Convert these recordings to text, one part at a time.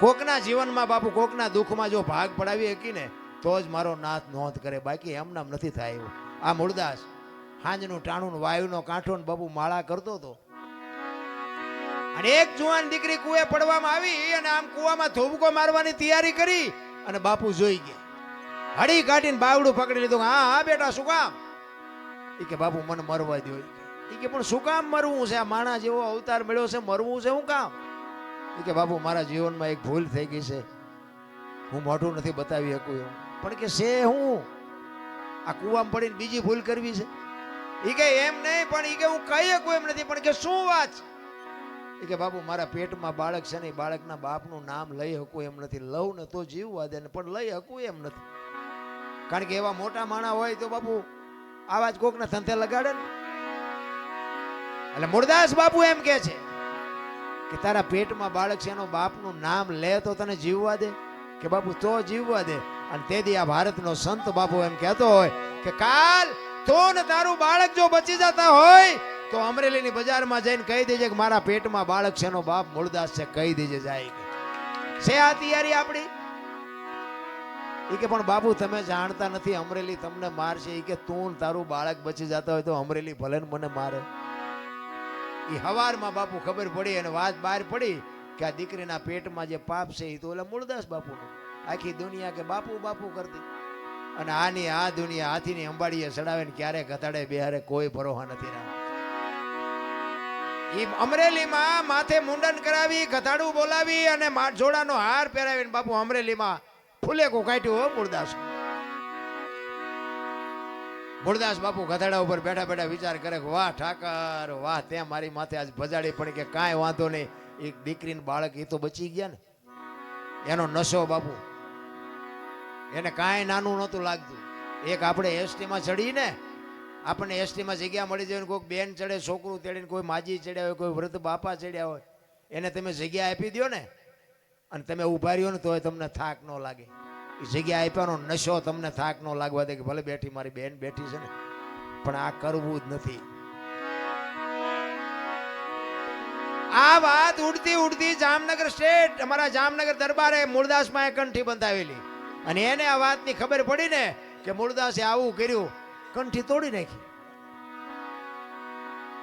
કોકના જીવનમાં બાપુ કોકના દુઃખમાં જો ભાગ પડાવી શકી ને, તો જ મારો નાથ નોંધ કરે. બાકી એમનામ નથી થાય એવું. આ મૂળદાસ હાંજનું ટાણું વાયુનો કાંઠો ને બાપુ માળા કરતો હતો. અને એક જુવાન દીકરી કુએ પડવામાં આવી અને આમ કુવામાં ધોબકો મારવાની તૈયારી કરી અને બાપુ જોઈ ગયા. હળી કાઢીને બાવડું પકડી લીધું. હા હા, બેટા, શું કામ? એ કે, બાપુ, મને મરવા દો એ કે, પણ શું કામ મરવું છે? આ માણા જેવો અવતાર મળ્યો છે, મરવું છે શું કામ? કે બાપુ મારા જીવનમાં એક ભૂલ થઈ ગઈ છે. હું મોઢું નથી બતાવી શકું એવું. પણ કે, છે હું? આ કૂવામાં પડીને બીજી ભૂલ કરવી છે? એ કે, એમ નહીં, પણ એ કે, હું કહી શકું એમ નથી, પણ કે, શું વાત? એ કે બાપુ મારા પેટમાં બાળક છે ને એ બાળકના બાપનું નામ લઈ શકું એમ નથી. લઉં ને તો જીવવા દે ને, પણ લઈ શકું એમ નથી. કારણ કે એવા મોટા માણા હોય તો બાપુ આવા જ કોકના ધંધે લગાડે ને. એટલે મુરદાસ બાપુ એમ કે છે. કે તારા પેટમાં બાળક છે, એનો બાપનું નામ લે તો તને જીવવા દે? કે બાપુ, તો જીવવા દે? અને તેથી આ ભારતનો સંત બાપુ એમ કહેતો હોય કે, કાલ તો ને તારું બાળક જો બચી જતા હોય, તો અમરેલીની બજારમાં જઈને કહી દેજે કે, મારા પેટમાં બાળક છે, એનો બાપ મૂળદાસ છે. કહી દેજે જાય છે આ તૈયારી આપણી? એ કે, પણ બાપુ, તમે જાણતા નથી, અમરેલી તમને મારશે. એ કે, તું તારું બાળક બચી જતા હોય તો અમરેલી ભલે મને મારે. એ હવારમાં બાપુ ખબર પડી અને વાત બહાર પડી કે આ દીકરીના પેટમાં જે પાપ છે એ તો ઓલા મૂળદાસ બાપુનું. આખી દુનિયા કે બાપુ બાપુ કરતી. અને આની આ દુનિયા હાથીની અંબાડીએ ચડાવે ને ક્યારે ઘટાડે બિહારે કોઈ ભરોહા નથી રહ્યા એ અમરેલીમાં માથે મુંડન કરાવી ઘટાડું બોલાવી અને જોડાનો હાર પહેરાવીને બાપુ અમરેલીમાં ફૂલેકું કાઢ્યું હો મૂળદાસ મૂળદાસ બાપુ ગધેડા ઉપર બેઠા બેઠા વિચાર કરે કે વાહ ઠાકર, વાહ તે મારી માથે આજ ભજાડી પડી કે કાંઈ વાંધો નહીં. એક દીકરીને બાળક એ તો બચી ગયા ને. એનો નશો બાપુ. એને કાંઈ નાનું નહોતું લાગતું. એક આપણે એસટીમાં ચડીને આપણને એસટીમાં જગ્યા મળી જાય કોઈક બેન ચડે, છોકરું તેડીને કોઈ માજી ચડ્યા હોય, કોઈ વૃદ્ધ બાપા ચડ્યા હોય, એને તમે જગ્યા આપી દો ને. અને તમે ઊભા રહ્યો ને તોય તમને થાક ન લાગે. જગ્યા આપ્યાનો નશો તમને થાક નો લાગવા દે કે ભલે બેઠી મારી બેન બેઠી છે ને, પણ આ કરવું જ નથી. આ વાત ઉડતી ઉડતી જામનગર સ્ટેટ, અમારા જામનગર દરબારે મૂળદાસમાં કંઠી બંધાવેલી. અને એને આ વાતની ખબર પડી ને કે મૂળદાસે આવું કર્યું, કંઠી તોડી નાખી.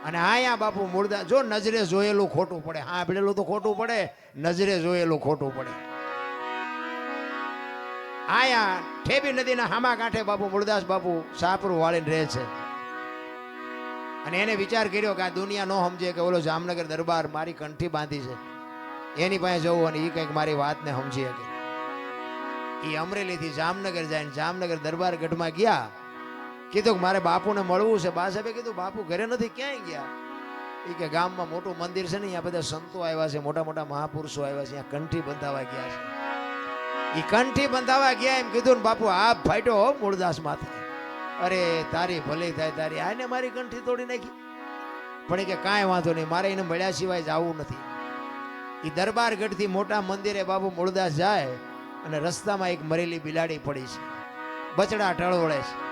અને આયા બાપુ મૂળદાસ જો નજરે જોયેલું ખોટું પડે. હા ભીડેલું તો ખોટું પડે, નજરે જોયેલું ખોટું પડે. આયા ઠેબી નદીના હામા કાંઠે બાપુ મૂળદાસ બાપુ સાપરું વાળીને રહે છે. અને એને વિચાર કર્યો કે આ દુનિયા નો સમજે કે ઓલો જામનગર દરબાર મારી કંઠી બાંધી છે. એની પાસે જવું અને એ કંઈક મારી વાતને સમજી શકે. એ અમરેલીથી જામનગર જાય જામનગર દરબાર ગઢમાં ગયા. કીધું કે મારે બાપુને મળવું છે. બા સાહેબે કીધું, બાપુ ઘરે નથી, ક્યાંય ગયા? એ કે, ગામમાં મોટું મંદિર છે ને, અહીંયા બધા સંતો આવ્યા છે, મોટા મોટા મહાપુરુષો આવ્યા છે, અહીંયા કંઠી બંધાવા ગયા છે. એ કંઠી બંધાવા ગયા એમ કીધું ને બાપુ, આ ફાટ્યો હો મૂળદાસ માથે અરે, તારી ભલે થાય, તારી આને મારી કંઠી તોડી નાખી. પણ કે, કાંઈ વાંધો નહીં, મારે એને મળ્યા સિવાય જવું નથી. એ દરબાર ગઢથી મોટા મંદિરે બાપુ મૂળદાસ જાય અને રસ્તામાં એક મરેલી બિલાડી પડી છે. બચડા ટળવળે છે.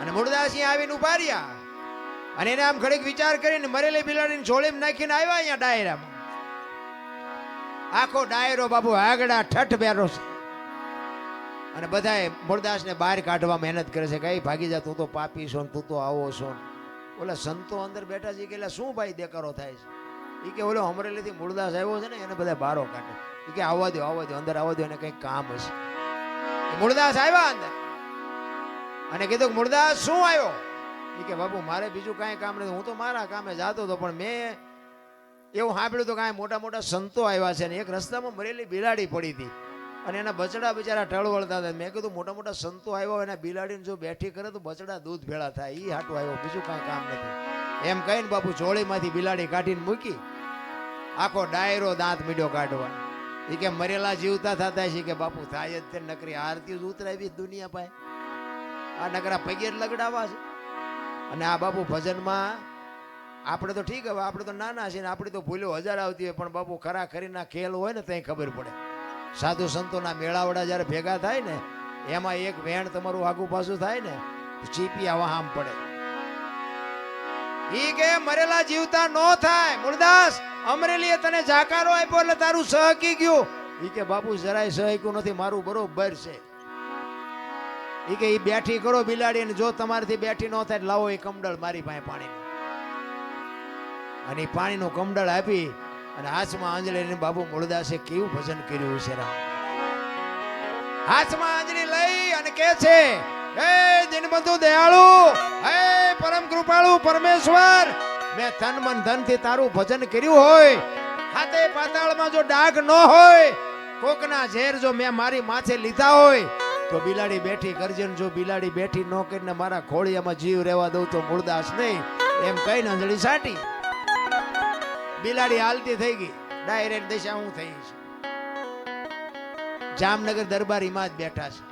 અને મૂળદાસ અહીંયા આવીને રહ્યા. અને એને આમ ઘડીક વિચાર કરીને મરેલી બિલાડીને જોડીમાં નાખીને આવ્યા અહીંયા ડાયરામાં. આખો ડાયરો બાપુ આગળ ઠઠ બેરો છે. અને બધાએ મૂળદાસને બહાર કાઢવા મહેનત કરે છે કઈ ભાગી જા, તું તો પાપી છો તું તો આવો છો ઓલા સંતો અંદર બેઠા છે કે, એટલે શું ભાઈ દેકારો થાય છે? એ કે, ઓલો અમરેલીથી મૂળદાસ આવ્યો છે ને, એને બધા બારો કાઢે. એ કે, આવવા દો આવવા દો અંદર આવવા દો એને કંઈક કામ હશે. મૂળદાસ આવ્યા અંદર. અને કીધું કે મૂળદાસ શું આવ્યો? એ કે, બાપુ, મારે બીજું કાંઈ કામ નથી. હું તો મારા કામે જાતો હતો, પણ મેં એવું સાંભળ્યું તો કાંઈ મોટા મોટા સંતો આવ્યા છે ને, એક રસ્તામાં મરેલી બિલાડી પડી હતી. અને એના બચડા બિચારા ટળવળતા હતા મેં કીધું, મોટા મોટા સંતો આવ્યો એના બિલાડીને જો બેઠી કરે તો બચડા દૂધ ભેળા થાય. એ હાટું આવ્યો, બીજું કાંઈ કામ નથી. એમ કહીને બાપુ ચોળીમાંથી બિલાડી કાઢીને મૂકી, આખો ડાયરો દાંત મીડો કાઢવા. એ કે મરેલા જીવતા થતા છે. કે બાપુ, થાય જ તે નકરી, આરતી જ ઉતરાવી દુનિયા પાસે. આ નકરા પગે લગડાવા છે. અને આ બાપુ ભજનમાં, આપણે તો ઠીક હવે, આપણે તો નાના છીએ ને, આપણે તો ભૂલ્યો હજાર આવતી હોય, પણ બાપુ ખરા ખરીના ખેલ હોય ને, ત્યાં ખબર પડે. સાધુ સંતોના મેળાવડા જ્યારે ભેગા થાય ને, એમાં એક વેણ તમારું આગુ પાછું થાય ને ચીપી આવા આમ પડે. ઈ કે મરેલા જીવતા નો થાય. મુરદાસ, અમરેલીએ તને જાકારો આપ્યો એટલે તારું સહકી ગયું. ઈ કે બાપુ, જરાય સહક્યું નથી, મારું બરોબર છે. ઈ કે ઈ બેઠી કરો બિલાડી, અને જો તમારાથી બેઠી ન થાય લાવો એ કમડળ મારી પાસે પાણી અને પાણીનું કમડળ આપી અને હાથમાં આંજળીને બાબુ મૂળદાસે કેવું ભજન કર્યું છે રામ? હાથમાં આંજળી લઈ અને કે છે, હે દિનબંધુ દયાળુ, હે પરમ કૃપાળુ પરમેશ્વર, મેં તન મન ધનથી તારું ભજન કર્યું હોય. હાથે પાતાળમાં જો ડાઘ ન હોય, કોકના ઝેર જો મેં મારી માથે લીધા હોય, તો બિલાડી બેઠી કરજે જો બિલાડી બેઠી ન કરીને મારા ખોળિયામાં જીવ રહેવા દઉં તો મૂળદાસ નહીં. એમ કહીને અંજળી સાટી. બિલાડી હાલતી થઈ ગઈ. ડાયરેક્ટ દિશા હું થઈ છે. જામનગર દરબારીમાં જ બેઠા છે.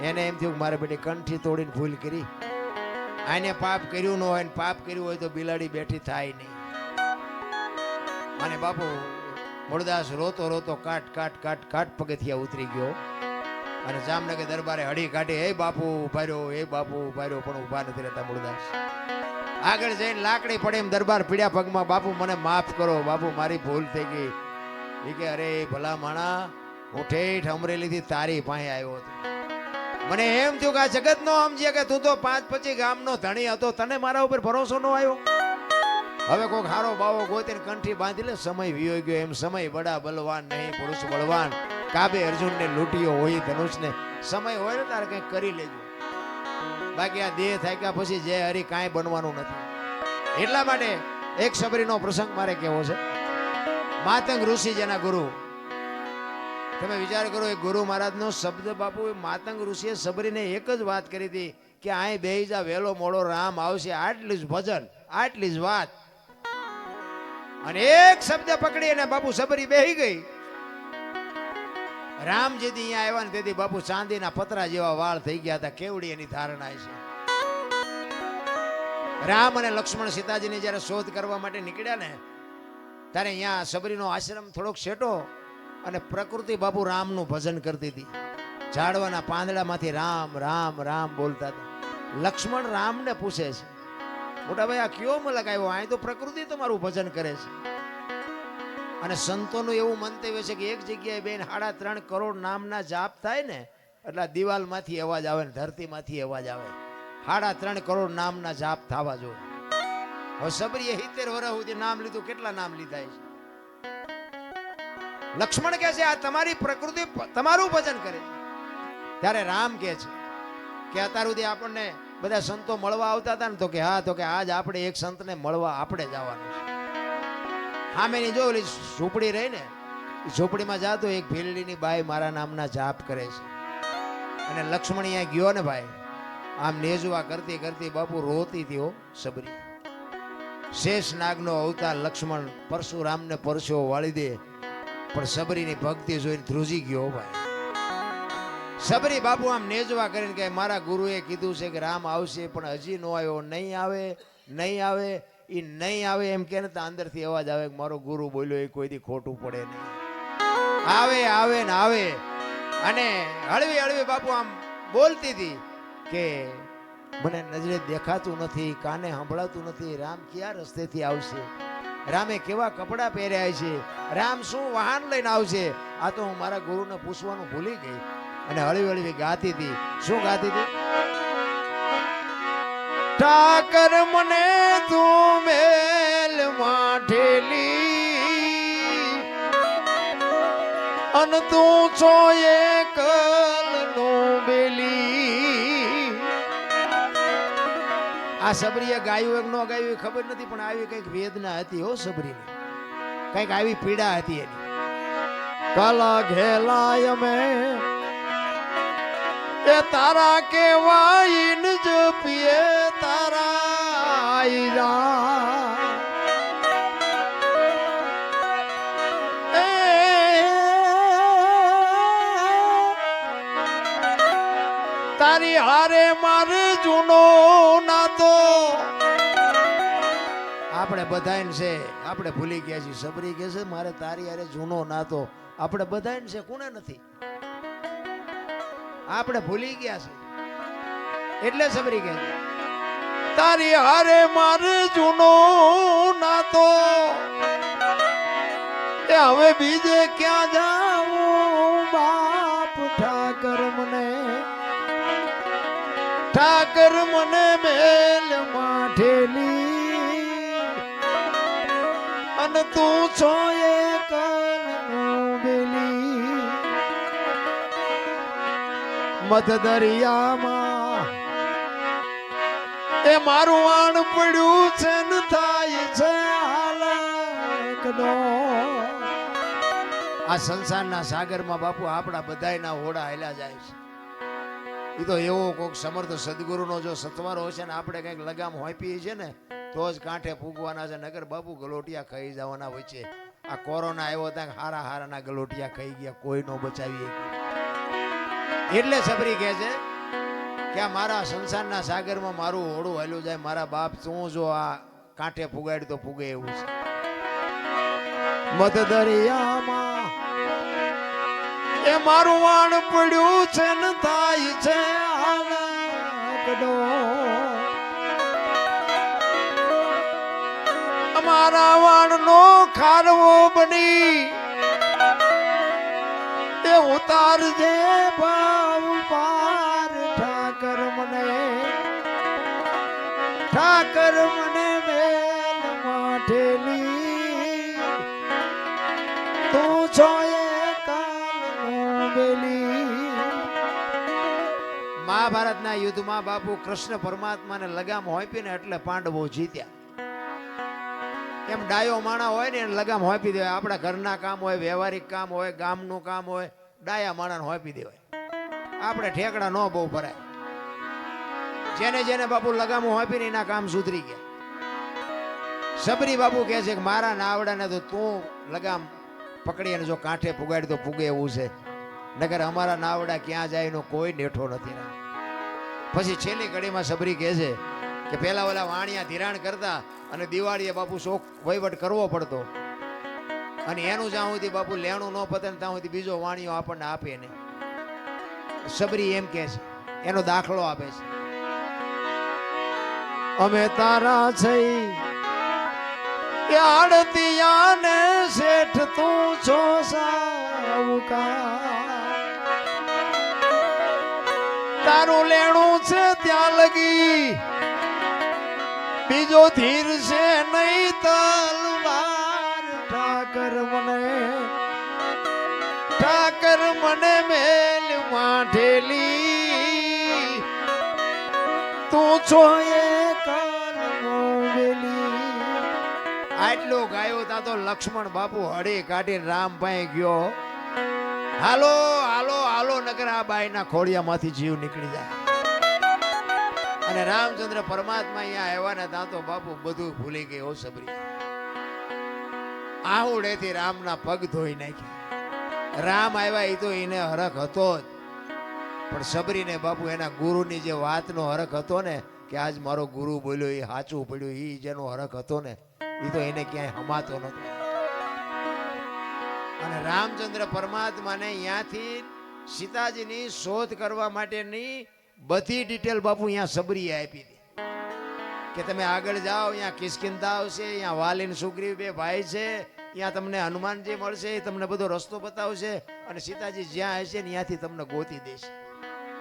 એને એમ થયું મારે બેટી કંઠી તોડીને ભૂલ કરી. આને પાપ કર્યું ન હોય પાપ કર્યું હોય તો બિલાડી બેઠી થાય નહીં. અને બાપુ મૂળદાસ રોતો રોતો કાટ કાટ કાટ કાટ પગથિયા ઉતરી ગયો. અને જામનગર દરબારે હડી કાઢી, હે બાપુ, ઊભા રહ્યો, હે બાપુ, ઊભા રહ્યો, પણ ઊભા નથી રહેતા મૂળદાસ આગળ જઈને લાકડી પડે એમ દરબાર પીડ્યા પગમાં, બાપુ, મને માફ કરો. બાપુ, મારી ભૂલ થઈ ગઈ. એ કે, અરે, ભલા માણા, હું ઠેઠ અમરેલીથી તારી પાસે આવ્યો હતો. મને એમ થયું કે આ જગત નો સમજે કે તું તો પાંચ પછી ગામનો ધણી હતો, તને મારા ઉપર ભરોસો ન આવ્યો? હવે કોઈક હારો બાવો ગોતીને કંઠી બાંધી લે, સમય વિયો ગયો. એમ સમય બડા બલવાન નહીં, પુરુષ બળવાન. કાબે અર્જુનને લૂંટ્યો હોય ધનુષને. સમય હોય ને તારે કંઈક કરી લેજો. બાકી આ દેહ થાક્યા પછી જે હરી કાંઈ બનવાનું નથી. એટલા માટે એક સબરીનો પ્રસંગ મારે કેવો છે. માતંગ ઋષિ જેના ગુરુ. તમે વિચાર કરો, એ ગુરુ મહારાજનો શબ્દ બાપુ, એ માતંગ ઋષિએ સબરીને એક જ વાત કરી હતી કે અહીં બેહી જા વેલો મોડો રામ આવશે. આટલી જ ભજન, આટલી જ વાત. અને એક શબ્દ પકડી અને બાપુ સબરી બેહી ગઈ. રામ જેથી અહીંયા આવ્યા ને તેથી બાપુ ચાંદીના પતરા જેવા વાળ થઈ ગયા હતા. કેવડી એની ધારણા છે. રામ અને લક્ષ્મણ સીતાજીની જ્યારે શોધ કરવા માટે નીકળ્યા ને, ત્યારે અહીંયા સબરીનો આશ્રમ થોડોક શેટો અને પ્રકૃતિ બાપુ રામનું ભજન કરતી હતી. ઝાડવાના પાંદડામાંથી રામ રામ રામ બોલતા હતા. લક્ષ્મણ રામને પૂછે છે, મોટા ભાઈ, આ કયો મલક આવ્યો? અહીં તો પ્રકૃતિ તમારું ભજન કરે છે. અને સંતોનું એવું મંતવ્ય છે કે એક જગ્યાએ બેન સાડા ત્રણ કરોડ નામના જાપ થાય ને, એટલે દિવાલમાંથી અવાજ આવે ને, ધરતીમાંથી અવાજ આવે. સાડા ત્રણ કરોડ નામના જાપ થવા જોઈએ. હવે સબરીએ સિત્તેર વર્ષ સુધી નામ લીધું, કેટલા નામ લીધા છે લક્ષ્મણ કહે છે, આ તમારી પ્રકૃતિ તમારું ભજન કરે છે. ત્યારે રામ કહે છે કે, અત્યાર સુધી આપણને બધા સંતો મળવા આવતા હતા ને, તો કે હા, તો કે આજ આપણે એક સંતને મળવા આપણે જવાનું છે. સામેની જો ઓલી ઝૂંપડી રહી ને ઝૂંપડીમાં જાતો એક ભીલડીની બાઈ મારા નામના જાપ કરે છે. અને લક્ષ્મણ અહીંયા ગયો ને ભાઈ, આમ નેજવા કરતી કરતી બાપુ રોતી તીઓ સબરી. શેષ નાગનો અવતાર લક્ષ્મણ પરશુરામને પરસો વાળી દે, પણ સબરીની ભક્તિ જોઈને ધ્રુજી ગયો ભાઈ. સબરી બાપુ આમ નેજવા કરીને કે, મારા ગુરુએ કીધું છે કે રામ આવશે, પણ હજી નો આવ્યો, નહીં આવે નહીં આવે એ નહીં આવે એમ કે તો અંદરથી અવાજ આવે મારો ગુરુ બોલ્યો, એ કોઈથી ખોટું પડે નહીં. આવે આવે ને આવે. અને હળવી હળવી બાપુ આમ બોલતી હતી કે મને નજરે દેખાતું નથી, કાને સંભળાતું નથી, રામ કયા રસ્તેથી આવશે? રામે કેવા કપડાં પહેર્યા છે? રામ શું વાહન લઈને આવશે? આ તો હું મારા ગુરુને પૂછવાનું ભૂલી ગઈ. અને હળવી હળવી ગાતી હતી. શું ગાતી હતી? ઠાકર મને તું મેલ માઠેલી અન તું છો એક બેલી. આ સબરીએ ગાયું એક નો ગાયું એ ખબર નથી, પણ આવી કંઈક વેદના હતી હો સબરીની. કંઈક આવી પીડા હતી એની. કલા ઘેલાય મેં એ તારા કેવાય જ જપીએ તારા આયરા. તારી હારે મારે જૂનો નાતો. આપણે બધાને છે, આપણે ભૂલી ગયા છીએ. સબરી કે છે, મારે તારી હારે જૂનો નાતો. આપણે બધાને છે, કોને નથી? આપણે ભૂલી ગયા છે. એટલે સબરી ગયા તારી હારે મારે જૂનો નાતો. એ હવે બીજે ક્યાં જાઉં? બાપ ઠાકર મને. ઠાકર મને મેલ માઠેલી. અને તું છો એ મધ દરિયામાં. એ મારું આણ પડ્યું છે ને થાય છે આ સંસારના સાગરમાં બાપુ આપણા બધાયના હોડા હેલા જાય છે. એ તો એવો કોઈક સમર્થ સદગુરુનો જો સત્વારો હશે ને આપણે કંઈક લગામ હોંપીએ છે ને, તો જ કાંઠે ફૂગવાના છે નગર બાપુ ગલોટિયા ખાઈ જવાના હોય છે. આ કોરોના આવ્યો ત્યાં હારા હારાના ગલોટિયા ખાઈ ગયા કોઈ નો બચાવી. એટલે સબરી કહે છે કે આ મારા સંસારના સાગરમાં મારું હોડું હાલ્યું જાય, મારા બાપ તું જો આ કાંઠે ફુગાડ તો ફુગે એવું છે. મત દરિયામાં એ મારું વાણ પડ્યું છે ને થાય છે અમારા વાણ નો ખારવો બની. ઉતારજે ભાવ પાર. ઠાકર મને ઠાકર મને મેલ માઠેલી. તું છો એ કાલી મહાભારતના યુદ્ધમાં બાપુ કૃષ્ણ પરમાત્માને લગામ હોંપીને એટલે પાંડવો જીત્યા. એમ ડાયો માણા હોય ને એને લગામ હોંપી દેવાય આપણા ઘરના કામ હોય, વ્યવહારિક કામ હોય, ગામનું કામ હોય. ડાયા માણાને આપી દેવાય. આપણે ઠેકડા ન બહુ ભરાય. જેને જેને બાપુ લગામો હોંપીને એના કામ સુધરી ગયા. સબરી બાપુ કહે છે કે મારા નાવડાને તો તું લગામ પકડી અને જો કાંઠે પુગાડી તો પુગે એવું છે. નગર અમારા નાવડા ક્યાં જાય એનો કોઈ નેઠો નથી પછી છેલ્લી ઘડીમાં સબરી કહે છે કે પહેલા ઓલા વાણિયા ધિરાણ કરતા અને દિવાળીએ બાપુ શોખ વહીવટ કરવો પડતો. અને એનું જ્યાં સુધી બાપુ લેણું ન પતે ત્યાં સુધી બીજો વાણિયો આપણને આપે નહીં. સબરી એમ કે છે, એનો દાખલો આપે છે. અમે તારા છે આડતિયાને શેઠ તું છો સાવકા તારું લેણું છે ત્યાં લગી, બીજો ધીર છે નહીં તલવાર મને મેલ માઠેલી તું છો એ આટલો ગાયો તા તો લક્ષ્મણ બાપુ હળી કાઢીને રામ પાસે ગયો. હાલો હાલો હાલો નગર આ બાઈના ખોડિયામાંથી જીવ નીકળી જાય. અને રામચંદ્ર પરમાત્મા અહીંયા આવ્યા ને ત્યાં બાપુ બધું ભૂલી ગયો સબરી. આહુડેથી રામના પગ ધોઈ નાખ્યા. રામ આવ્યા એ તો એને હરખ હતો જ. પણ સબરીને બાપુ એના ગુરુની જે વાતનો હરખ હતો ને, કે આજ મારો ગુરુ બોલ્યો એ સાચું પડ્યું એ જેનો હરખ હતો ને એ તો એને ક્યાંય હમાતો નતો અને રામચંદ્ર પરમાત્માને અહીંયાથી સીતાજીની શોધ કરવા માટેની બધી ડિટેલ બાપુ અહીંયા સબરીએ આપી હતી કે તમે આગળ જાઓ, અહીંયા કિસ્કિંદા આવશે, અહીંયા વાલીન સુગ્રીવ બે ભાઈ છે અહીંયા તમને હનુમાનજી મળશે એ તમને બધો રસ્તો બતાવશે અને સીતાજી જ્યાં હશે ત્યાંથી તમને ગોતી દેશે.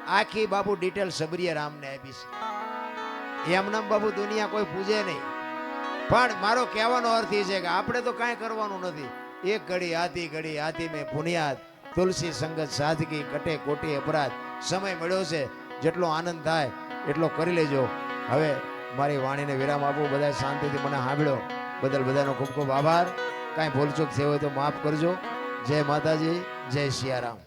આખી બાપુ ડિટેલ સબરીએ રામને આપી છે. એમનામ બાપુ, દુનિયા કોઈ પૂજે નહીં. પણ મારો કહેવાનો અર્થ એ છે કે આપણે તો કાંઈ કરવાનું નથી. એક ઘડી આધી ઘડી આધી મેં પુનિયાદ તુલસી સંગત, સાદગી કટે કોટી અપરાધ. સમય મળ્યો છે, જેટલો આનંદ થાય, એટલો કરી લેજો. હવે મારી વાણીને વિરામ આપો બધા શાંતિથી મને સાંભળ્યો બદલ બધાનો ખૂબ ખૂબ આભાર. કાંઈ ભૂલચૂક થઈ હોય તો માફ કરજો. જય માતાજી જય સિયારામ